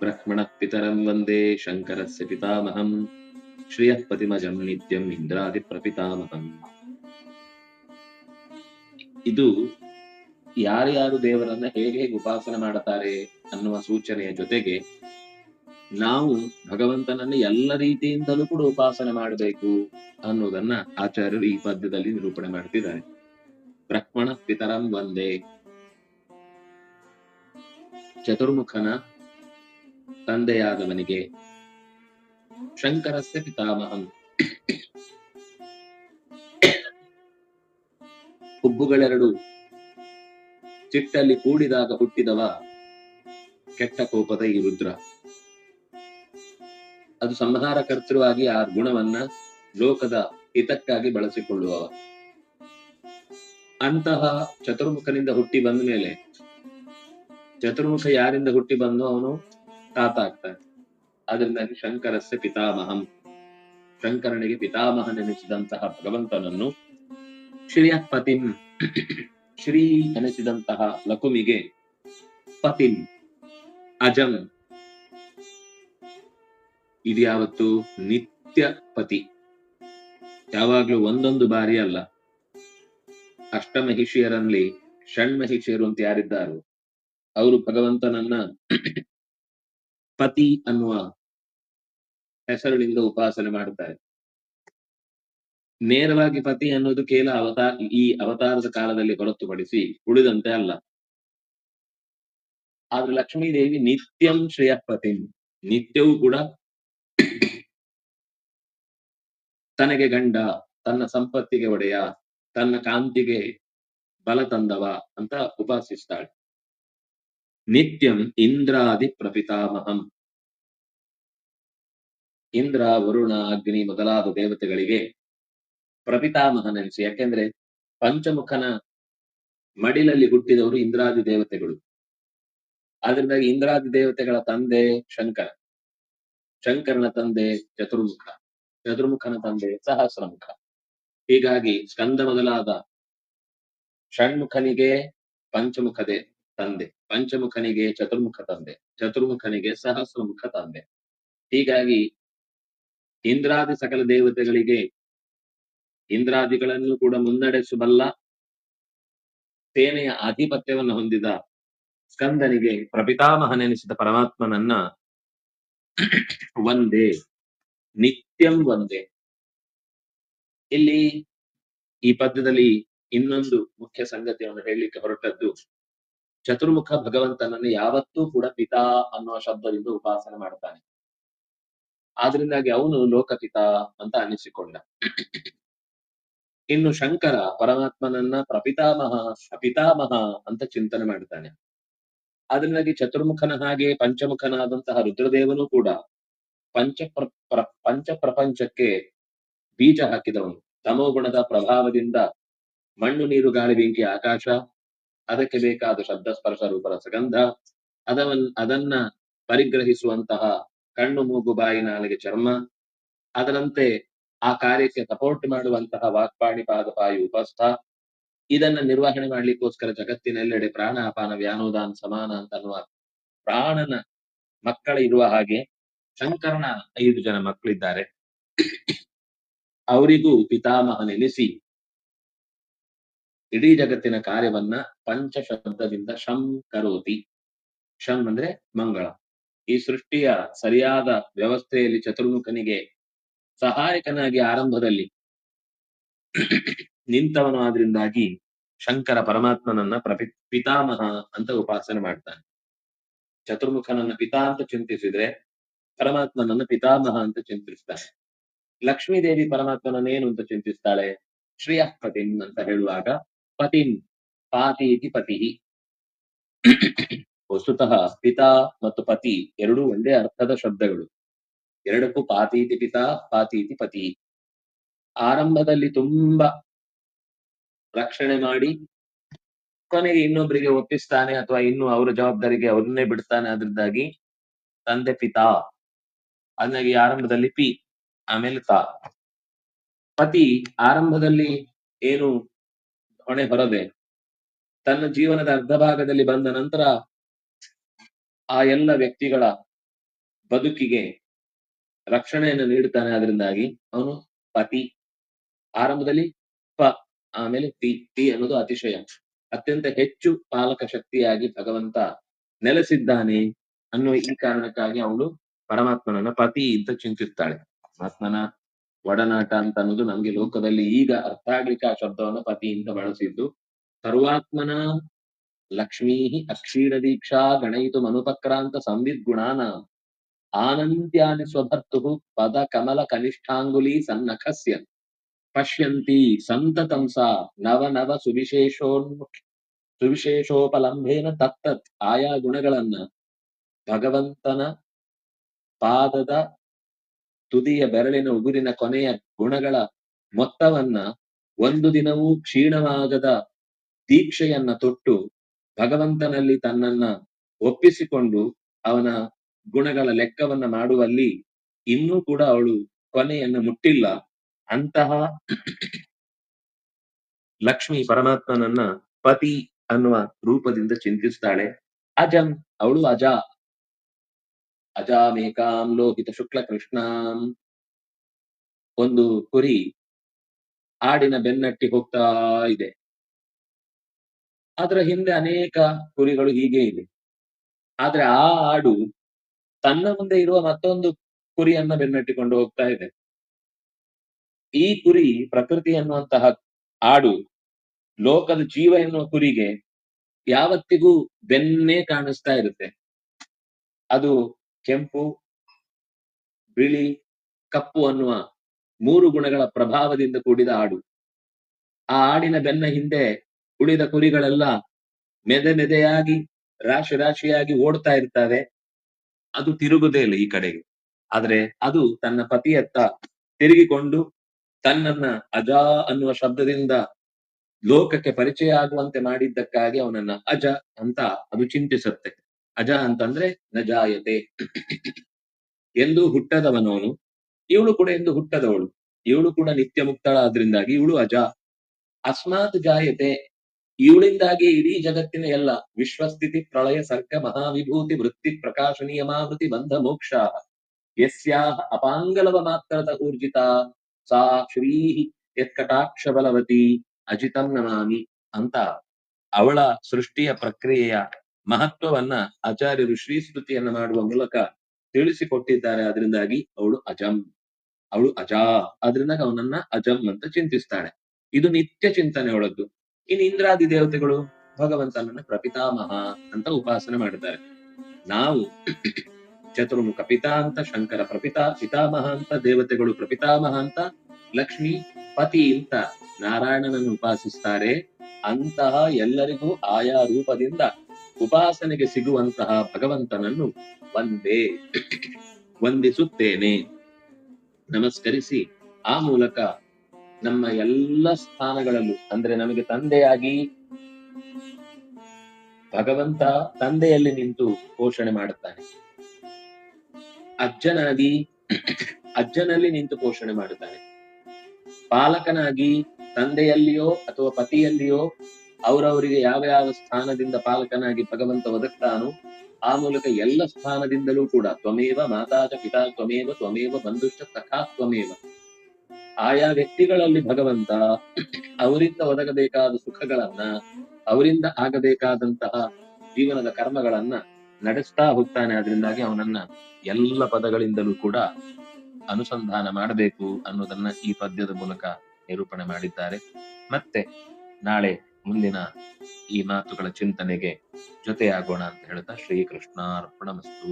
ब्रह्मणः पितरं वन्दे शङ्करस्य पितामहम् श्रियः पतिमजं नित्यम् ಇಂದ್ರಾದಿಪ್ರಪಿತಾಮಹಂ ಇದು ಯಾರ್ಯಾರು ದೇವರನ್ನ ಹೇಗೆ ಹೇಗೆ ಉಪಾಸನೆ ಮಾಡುತ್ತಾರೆ ಅನ್ನುವ ಸೂಚನೆಯ ಜೊತೆಗೆ ನಾವು ಭಗವಂತನನ್ನ ಎಲ್ಲ ರೀತಿಯಿಂದಲೂ ಕೂಡ ಉಪಾಸನೆ ಮಾಡಬೇಕು ಅನ್ನೋದನ್ನ ಆಚಾರ್ಯರು ಈ ಪದ್ಯದಲ್ಲಿ ನಿರೂಪಣೆ ಮಾಡ್ತಿದ್ದಾರೆ ಬ್ರಹ್ಮಣ ಪಿತರಂ ಒಂದೇ ಚತುರ್ಮುಖನ ತಂದೆಯಾದವನಿಗೆ. ಶಂಕರಸ್ಯ ಪಿತಾಮಹಂ. ಹುಬ್ಬುಗಳೆರಡು. ಚಿಟ್ಟಲ್ಲಿ ಕೂಡಿದಾಗ ಹುಟ್ಟಿದವ ಕೆಟ್ಟ ಕೋಪದ ಈ ರುದ್ರ. ಅದು ಸಂಹಾರ ಕರ್ತೃವಾಗಿ ಆ ಗುಣವನ್ನ ಲೋಕದ ಹಿತಕ್ಕಾಗಿ ಬಳಸಿಕೊಳ್ಳುವವ. ಅಂತಹ ಚತುರ್ಮುಖನಿಂದ ಹುಟ್ಟಿ ಬಂದ ಮೇಲೆ, ಚತುರ್ಮುಖ ಯಾರಿಂದ ಹುಟ್ಟಿ ಬಂದು ಅವನು ತಾತ ಆಗ್ತಾನೆ. ಅದರಿಂದಾಗಿ ಶಂಕರಸ್ಯ ಪಿತಾಮಹಂ. ಶಂಕರನಿಗೆ ಪಿತಾಮಹನೆನಿಸಿದಂತಹ ಭಗವಂತನನ್ನು ಶ್ರೀಯ ಪತಿಂ. ಶ್ರೀ ಎನಿಸಿದಂತಹ ಲಕುಮಿಗೆ ಪತಿಂ. ಅಜಂ. ಇದ್ಯಾವತ್ತು ನಿತ್ಯ ಪತಿ. ಯಾವಾಗ್ಲೂ ಒಂದೊಂದು ಬಾರಿ ಅಲ್ಲ. ಅಷ್ಟಮಹಿಷಿಯರಲ್ಲಿ ಷಣ್ಮಹಿಷಿಯರು ಅಂತ ಯಾರಿದ್ದಾರೋ, ಅವರು ಭಗವಂತನನ್ನ ಪತಿ ಅನ್ನುವ ಹೆಸರಿನಿಂದ ಉಪಾಸನೆ ಮಾಡುತ್ತಾರೆ. ನೇರವಾಗಿ ಪತಿ ಅನ್ನೋದು ಕೇವಲ ಅವತಾರ ಈ ಅವತಾರದ ಕಾಲದಲ್ಲಿ ಹೊರತುಪಡಿಸಿ ಉಳಿದಂತೆ ಅಲ್ಲ. ಆದ್ರೆ ಲಕ್ಷ್ಮೀದೇವಿ ನಿತ್ಯಂ ಶ್ರೇಯ ಪತಿ. ನಿತ್ಯವೂ ಕೂಡ ತನಗೆ ಗಂಡ, ತನ್ನ ಸಂಪತ್ತಿಗೆ ಒಡೆಯ, ತನ್ನ ಕಾಂತಿಗೆ ಬಲ ತಂದವ ಅಂತ ಉಪಾಸಿಸ್ತಾಳೆ. ನಿತ್ಯಂ ಇಂದ್ರಾದಿ ಪ್ರಪಿತಾಮಹಂ ಇಂದ್ರ ವರುಣ ಅಗ್ನಿ ಮೊದಲಾದ ದೇವತೆಗಳಿಗೆ ಪ್ರಪಿತಾಮಹನೆನಿಸಿ ಯಾಕೆಂದ್ರೆ ಪಂಚಮುಖನ ಮಡಿಲಲ್ಲಿ ಹುಟ್ಟಿದವರು ಇಂದ್ರಾದಿ ದೇವತೆಗಳು. ಆದ್ರಿಂದಾಗಿ ಇಂದ್ರಾದಿ ದೇವತೆಗಳ ತಂದೆ ಶಂಕರ. ಶಂಕರನ ತಂದೆ ಚತುರ್ಮುಖ. ಚತುರ್ಮುಖನ ತಂದೆ ಸಹಸ್ರಮುಖ. ಹೀಗಾಗಿ ಸ್ಕಂದ ಮೊದಲಾದ ಷಣ್ಮುಖನಿಗೆ ಪಂಚಮುಖದೆ ತಂದೆ, ಪಂಚಮುಖನಿಗೆ ಚತುರ್ಮುಖ ತಂದೆ, ಚತುರ್ಮುಖನಿಗೆ ಸಹಸ್ರಮುಖ ತಂದೆ. ಹೀಗಾಗಿ ಇಂದ್ರಾದಿ ಸಕಲ ದೇವತೆಗಳಿಗೆ ಇಂದ್ರಾದಿಗಳನ್ನು ಕೂಡ ಮುನ್ನಡೆಸಬಲ್ಲ ಸೇನೆಯ ಆಧಿಪತ್ಯವನ್ನು ಹೊಂದಿದ ಸ್ಕಂದನಿಗೆ ಪ್ರಪಿತಾಮಹನೆನಿಸಿದ ಪರಮಾತ್ಮನನ್ನ ಒಂದೇ, ನಿತ್ಯಂ ಒಂದೇ. ಇಲ್ಲಿ ಈ ಪದ್ಯದಲ್ಲಿ ಇನ್ನೊಂದು ಮುಖ್ಯ ಸಂಗತಿಯನ್ನು ಹೇಳಲಿಕ್ಕೆ ಹೊರಟದ್ದು ಚತುರ್ಮುಖ ಭಗವಂತನನ್ನು ಯಾವತ್ತೂ ಕೂಡ ಪಿತಾ ಅನ್ನೋ ಶಬ್ದದಿಂದ ಉಪಾಸನೆ ಮಾಡ್ತಾನೆ ಆದ್ರಿಂದಾಗಿ ಅವನು ಲೋಕಪಿತ ಅಂತ ಅನಿಸಿಕೊಂಡ ಇನ್ನು ಶಂಕರ ಪರಮಾತ್ಮನನ್ನ ಪ್ರಪಿತಾಮಹ ಅಪಿತಾಮಹ ಅಂತ ಚಿಂತನೆ ಮಾಡ್ತಾನೆ ಅದರಿಂದಾಗಿ ಚತುರ್ಮುಖನ ಹಾಗೆ ಪಂಚಮುಖನಾದಂತಹ ರುದ್ರದೇವನು ಕೂಡ ಪಂಚ ಪ್ರ, ಪಂಚ ಪ್ರಪಂಚಕ್ಕೆ ಬೀಜ ಹಾಕಿದವನು. ತಮೋಗುಣದ ಪ್ರಭಾವದಿಂದ ಮಣ್ಣು, ನೀರು, ಗಾಳಿ, ಬೆಂಕಿ, ಆಕಾಶ ಅದಕ್ಕೆ ಬೇಕಾದ ಶಬ್ದ, ಸ್ಪರ್ಶ ರೂಪರ ಸಗಂಧ, ಅದವನ್, ಅದನ್ನ ಪರಿಗ್ರಹಿಸುವಂತಹ ಕಣ್ಣು, ಮೂಗು, ಬಾಯಿ, ನಾಲಿಗೆ ಚರ್ಮ, ಅದರಂತೆ ಆ ಕಾರ್ಯಕ್ಕೆ ಸಪೋರ್ಟ್ ಮಾಡುವಂತಹ ವಾಕ್ಪಾಣಿ ಪಾದಪಾಯಿ ಉಪಸ್ಥ, ಇದನ್ನ ನಿರ್ವಹಣೆ ಮಾಡ್ಲಿಕ್ಕೋಸ್ಕರ ಜಗತ್ತಿನೆಲ್ಲೆಡೆ ಪ್ರಾಣ ಅಪಾನ ವ್ಯಾನೋದಾನ, ಸಮಾನ ಅಂತ ಅನ್ನುವ ಪ್ರಾಣನ ಮಕ್ಕಳ ಇರುವ ಹಾಗೆ ಶಂಕರನ ಐದು ಜನ ಮಕ್ಕಳಿದ್ದಾರೆ. ಅವರಿಗೂ ಪಿತಾಮಹ ನೆಲೆಸಿ ಇಡೀ ಜಗತ್ತಿನ ಕಾರ್ಯವನ್ನ ಪಂಚ ಶಬ್ದದಿಂದ ಶಂ ಕರೋತಿ. ಶಂ ಅಂದ್ರೆ ಮಂಗಳ. ಈ ಸೃಷ್ಟಿಯ ಸರಿಯಾದ ವ್ಯವಸ್ಥೆಯಲ್ಲಿ ಚತುರ್ಮುಖನಿಗೆ ಸಹಾಯಕನಾಗಿ ಆರಂಭದಲ್ಲಿ ನಿಂತವನು ಆದ್ರಿಂದಾಗಿ ಶಂಕರ ಪರಮಾತ್ಮನನ್ನ ಪ್ರಪಿ, ಪಿತಾಮಹ ಅಂತ ಉಪಾಸನೆ ಮಾಡ್ತಾನೆ. ಚತುರ್ಮುಖನನ್ನ ಪಿತಾ ಅಂತ ಚಿಂತಿಸಿದ್ರೆ ಪರಮಾತ್ಮನನ್ನ ಪಿತಾಮಹ ಅಂತ ಚಿಂತಿಸ್ತಾನೆ. ಲಕ್ಷ್ಮೀ ದೇವಿ ಪರಮಾತ್ಮನನ್ನ ಏನು ಅಂತ ಚಿಂತಿಸ್ತಾಳೆ? ಶ್ರೀಯಃಪತಿನ್ ಅಂತ ಹೇಳುವಾಗ ಪಾತಿ ಇತಿ ಪತಿ ವಸ್ತುತಃ ಪಿತಾ ಮತ್ತು ಪತಿ ಎರಡೂ ಒಂದೇ ಅರ್ಥದ ಶಬ್ದಗಳು। ಎರಡಕ್ಕೂ ಪಾತೀತಿ ಪಿತಾ ಪಾತೀತಿ ಪತಿ। ಆರಂಭದಲ್ಲಿ ತುಂಬಾ ರಕ್ಷಣೆ ಮಾಡಿ, ಕೊನೆಗೆ ಇನ್ನೊಬ್ಬರಿಗೆ ಒಪ್ಪಿಸ್ತಾನೆ ಅಥವಾ ಇನ್ನು ಅವರ ಜವಾಬ್ದಾರಿಗೆ ಅವ್ರನ್ನೇ ಬಿಡ್ತಾನೆ ಅದರಿಂದಾಗಿ ತಂದೆ ಪಿತಾ ಅದನ್ನಾಗಿ ಆರಂಭದಲ್ಲಿ ಪಿ, ಆಮೇಲೆ ತಾ। ಪತಿ ಆರಂಭದಲ್ಲಿ ಏನು ಹೊಣೆ ಹೊರದೆ ತನ್ನ ಜೀವನದ ಅರ್ಧ ಭಾಗದಲ್ಲಿ ಬಂದ ನಂತರ ಆ ಎಲ್ಲ ವ್ಯಕ್ತಿಗಳ ಬದುಕಿಗೆ ರಕ್ಷಣೆಯನ್ನು ನೀಡುತ್ತಾನೆ. ಅದರಿಂದಾಗಿ ಅವನು ಪತಿ. ಆರಂಭದಲ್ಲಿ ಪ, ಆಮೇಲೆ ಟಿ ಟಿ ಅನ್ನೋದು ಅತಿಶಯ. ಅತ್ಯಂತ ಹೆಚ್ಚು ಪಾಲಕ ಶಕ್ತಿಯಾಗಿ ಭಗವಂತ ನೆಲೆಸಿದ್ದಾನೆ ಅನ್ನುವ ಈ ಕಾರಣಕ್ಕಾಗಿ ಅವಳು ಪರಮಾತ್ಮನನ್ನ ಪತಿ ಅಂತ ಚಿಂತಿಸ್ತಾಳೆ ಪರಮಾತ್ಮನ ಒಡನಾಟ ಅಂತ ಅನ್ನೋದು ನಮ್ಗೆ ಲೋಕದಲ್ಲಿ ಈಗ ಅರ್ಥ ಆಗ್ಲಿಕ್ಕೆ ಆ ಶಬ್ದವನ್ನ ಪತಿಯಿಂದ ಬಳಸಿದ್ದು. ಸರ್ವಾತ್ಮನ ಲಕ್ಷ್ಮೀ ಅಕ್ಷೀರ ದೀಕ್ಷಾ ಗಣಯಿತು ಮನುಪಕ್ರಾಂತ ಸಂವಿತ್ ಗುಣಾನ ಆನಂದ್ಯಾನಿ ಸ್ವಭರ್ತು ಪದ ಕಮಲ ಕನಿಷ್ಠಾಂಗುಲಿ ಸನ್ನಖಸ್ಯ ಪಶ್ಯಂತಿ ಸಂತತಂಸ ಸಾ ನವ ನವ ಸುವಿಶೇಷೋನ್ಮುಖ ಸುವಿಶೇಷೋಪಲಂಬೇನ ತತ್ತತ್ ಆಯಾ ಗುಣಗಳನ್ನ ಭಗವಂತನ ಪಾದದ ತುದಿಯ ಬೆರಳಿನ ಉಗುರಿನ ಕೊನೆಯ ಗುಣಗಳ ಮೊತ್ತವನ್ನ ಒಂದು ದಿನವೂ ಕ್ಷೀಣವಾಗದ ದೀಕ್ಷೆಯನ್ನ ತೊಟ್ಟು ಭಗವಂತನಲ್ಲಿ ತನ್ನನ್ನ ಒಪ್ಪಿಸಿಕೊಂಡು ಅವನ ಗುಣಗಳ ಲೆಕ್ಕವನ್ನ ಮಾಡುವಲ್ಲಿ ಇನ್ನೂ ಕೂಡ ಅವಳು ಕೊನೆಯನ್ನು ಮುಟ್ಟಿಲ್ಲ. ಅಂತಹ ಲಕ್ಷ್ಮಿ ಪರಮಾತ್ಮನನ್ನ ಪತಿ ಅನ್ನುವ ರೂಪದಿಂದ ಚಿಂತಿಸ್ತಾಳೆ. ಅಜಂ, ಅವಳು ಅಜ. ಅಜಾಮೇಕಾಂ ಲೋಹಿತ ಶುಕ್ಲ ಕೃಷ್ಣಾಂ ಒಂದು ಕುರಿ ಆಡಿನ ಬೆನ್ನಟ್ಟಿ ಹೋಗ್ತಾ ಇದೆ. ಅದರ ಹಿಂದೆ ಅನೇಕ ಕುರಿಗಳು ಹೀಗೆ ಇದೆ. ಆದ್ರೆ ಆ ಆಡು ತನ್ನ ಮುಂದೆ ಇರುವ ಮತ್ತೊಂದು ಕುರಿಯನ್ನ ಬೆನ್ನಟ್ಟಿಕೊಂಡು ಹೋಗ್ತಾ ಇದೆ. ಈ ಕುರಿ ಪ್ರಕೃತಿ ಎನ್ನುವಂತಹ ಆಡು ಲೋಕದ ಜೀವ ಎನ್ನುವ ಕುರಿಗೆ ಯಾವತ್ತಿಗೂ ಬೆನ್ನೇ ಕಾಣಿಸ್ತಾ ಇರುತ್ತೆ. ಅದು ಕೆಂಪು, ಬಿಳಿ, ಕಪ್ಪು ಅನ್ನುವ ಮೂರು ಗುಣಗಳ ಪ್ರಭಾವದಿಂದ ಕೂಡಿದ ಆಡು. ಆ ಆಡಿನ ಬೆನ್ನ ಹಿಂದೆ ಉಳಿದ ಕುರಿಗಳೆಲ್ಲ ಮೆದೆ ಮೆದೆಯಾಗಿ, ರಾಶಿ ರಾಶಿಯಾಗಿ ಓಡ್ತಾ ಇರ್ತವೆ. ಅದು ತಿರುಗುದೇ ಇಲ್ಲ ಈ ಕಡೆಗೆ. ಆದ್ರೆ ಅದು ತನ್ನ ಪತಿಯತ್ತ ತಿರುಗಿಕೊಂಡು ತನ್ನನ್ನ ಅಜ ಅನ್ನುವ ಶಬ್ದದಿಂದ ಲೋಕಕ್ಕೆ ಪರಿಚಯ ಆಗುವಂತೆ ಮಾಡಿದ್ದಕ್ಕಾಗಿ ಅವನನ್ನ ಅಜ ಅಂತ ಅದು ಚಿಂತಿಸುತ್ತೆ. ಅಜ ಅಂತಂದ್ರೆ ನಜಾಯತೆ ಎಂದು ಹುಟ್ಟದವನೋನು, ಇವಳು ಕೂಡ ಎಂದು ಹುಟ್ಟದವಳು. ಇವಳು ಕೂಡ ನಿತ್ಯ ಮುಕ್ತಳಾದ್ರಿಂದಾಗಿ ಇವಳು ಅಜ. ಅಸ್ಮಾತ್ ಜಾಯತೆ, ಇವಳಿಂದಾಗಿ ಇಡೀ ಜಗತ್ತಿನ ಎಲ್ಲ ವಿಶ್ವಸ್ಥಿತಿ, ಪ್ರಳಯ, ಸರ್ಗ, ಮಹಾವಿಭೂತಿ, ವೃತ್ತಿ, ಪ್ರಕಾಶ, ನಿಯಮಾವೃತಿ, ಬಂಧ, ಮೋಕ್ಷ, ಯಸ್ಯಾಹ ಅಪಾಂಗಲವ ಮಾತ್ರದ ಊರ್ಜಿತ. ಸಾ ಶ್ರೀಹಿ ಯತ್ಕಟಾಕ್ಷ ಬಲವತಿ, ಅಜಿತಂ ನಮಾಮಿ ಅಂತ ಅವಳ ಸೃಷ್ಟಿಯ ಪ್ರಕ್ರಿಯೆಯ ಮಹತ್ವವನ್ನ ಆಚಾರ್ಯರು ಶ್ರೀ ಸ್ಮೃತಿಯನ್ನ ಮಾಡುವ ಮೂಲಕ ತಿಳಿಸಿಕೊಟ್ಟಿದ್ದಾರೆ. ಅದರಿಂದಾಗಿ ಅವಳು ಅಜಂ. ಅವಳು ಅಜಾ. ಅದರಿಂದ ಅವನನ್ನ ಅಜಂ ಅಂತ ಚಿಂತಿಸ್ತಾಳೆ. ಇದು ನಿತ್ಯ ಚಿಂತನೆ ಒಳದ್ದು ಇನ್ನು ಇಂದ್ರಾದಿ ದೇವತೆಗಳು ಭಗವಂತನನ್ನ ಪ್ರಪಿತಾಮಹ ಅಂತ ಉಪಾಸನೆ ಮಾಡಿದ್ದಾರೆ. ನಾವು ಚತುರ್ಮುಖ ಪಿತಾ ಅಂತ, ಶಂಕರ ಪ್ರಪಿತಾ, ಪಿತಾಮಹ ಅಂತ, ದೇವತೆಗಳು ಪ್ರಪಿತಾಮಹ ಅಂತ, ಲಕ್ಷ್ಮಿ ಪತಿ ಅಂತ ನಾರಾಯಣನನ್ನು ಉಪಾಸಿಸ್ತಾರೆ. ಅಂತಹ ಎಲ್ಲರಿಗೂ ಆಯಾ ರೂಪದಿಂದ ಉಪಾಸನೆಗೆ ಸಿಗುವಂತಹ ಭಗವಂತನನ್ನು ಒಂದೇ ವಂದಿಸುತ್ತೇನೆ. ನಮಸ್ಕರಿಸಿ, ಆ ಮೂಲಕ ನಮ್ಮ ಎಲ್ಲ ಸ್ಥಾನಗಳಲ್ಲೂ, ಅಂದ್ರೆ ನಮಗೆ ತಂದೆಯಾಗಿ ಭಗವಂತ ತಂದೆಯಲ್ಲಿ ನಿಂತು ಪೋಷಣೆ ಮಾಡುತ್ತಾನೆ. ಅಜ್ಜನಾಗಿ, ಅಜ್ಜನಲ್ಲಿ ನಿಂತು ಪೋಷಣೆ ಮಾಡುತ್ತಾನೆ. ಪಾಲಕನಾಗಿ, ತಂದೆಯಲ್ಲಿಯೋ ಅಥವಾ ಪತಿಯಲ್ಲಿಯೋ ಅವರವರಿಗೆ ಯಾವ ಯಾವ ಸ್ಥಾನದಿಂದ ಪಾಲಕನಾಗಿ ಭಗವಂತ ಒದಗ್ತಾನೋ ಆ ಮೂಲಕ ಎಲ್ಲ ಸ್ಥಾನದಿಂದಲೂ ಕೂಡ ತ್ವಮೇವ ಮಾತಾಜ ಪಿತಾ ತ್ವಮೇವ ತ್ವಮೇವ ಬಂಧುಶ್ಚ ಸಖಾ ತ್ವಮೇವ. ಆಯಾ ವ್ಯಕ್ತಿಗಳಲ್ಲಿ ಭಗವಂತ ಅವರಿಂದ ಒದಗಬೇಕಾದ ಸುಖಗಳನ್ನ, ಅವರಿಂದ ಆಗಬೇಕಾದಂತಹ ಜೀವನದ ಕರ್ಮಗಳನ್ನ ನಡೆಸ್ತಾ ಹೋಗ್ತಾನೆ. ಅದರಿಂದಾಗಿ ಅವನನ್ನ ಎಲ್ಲ ಪದಗಳಿಂದಲೂ ಕೂಡ ಅನುಸಂಧಾನ ಮಾಡಬೇಕು ಅನ್ನೋದನ್ನ ಈ ಪದ್ಯದ ಮೂಲಕ ನಿರೂಪಣೆ ಮಾಡಿದ್ದಾರೆ. ಮತ್ತೆ ನಾಳೆ ಮುಂದಿನ ಈ ಮಾತುಗಳ ಚಿಂತನೆಗೆ ಜೊತೆಯಾಗೋಣ ಅಂತ ಹೇಳ್ತಾ ಶ್ರೀಕೃಷ್ಣಾರ್ಪಣ ಅರ್ಪಣಮಸ್ತು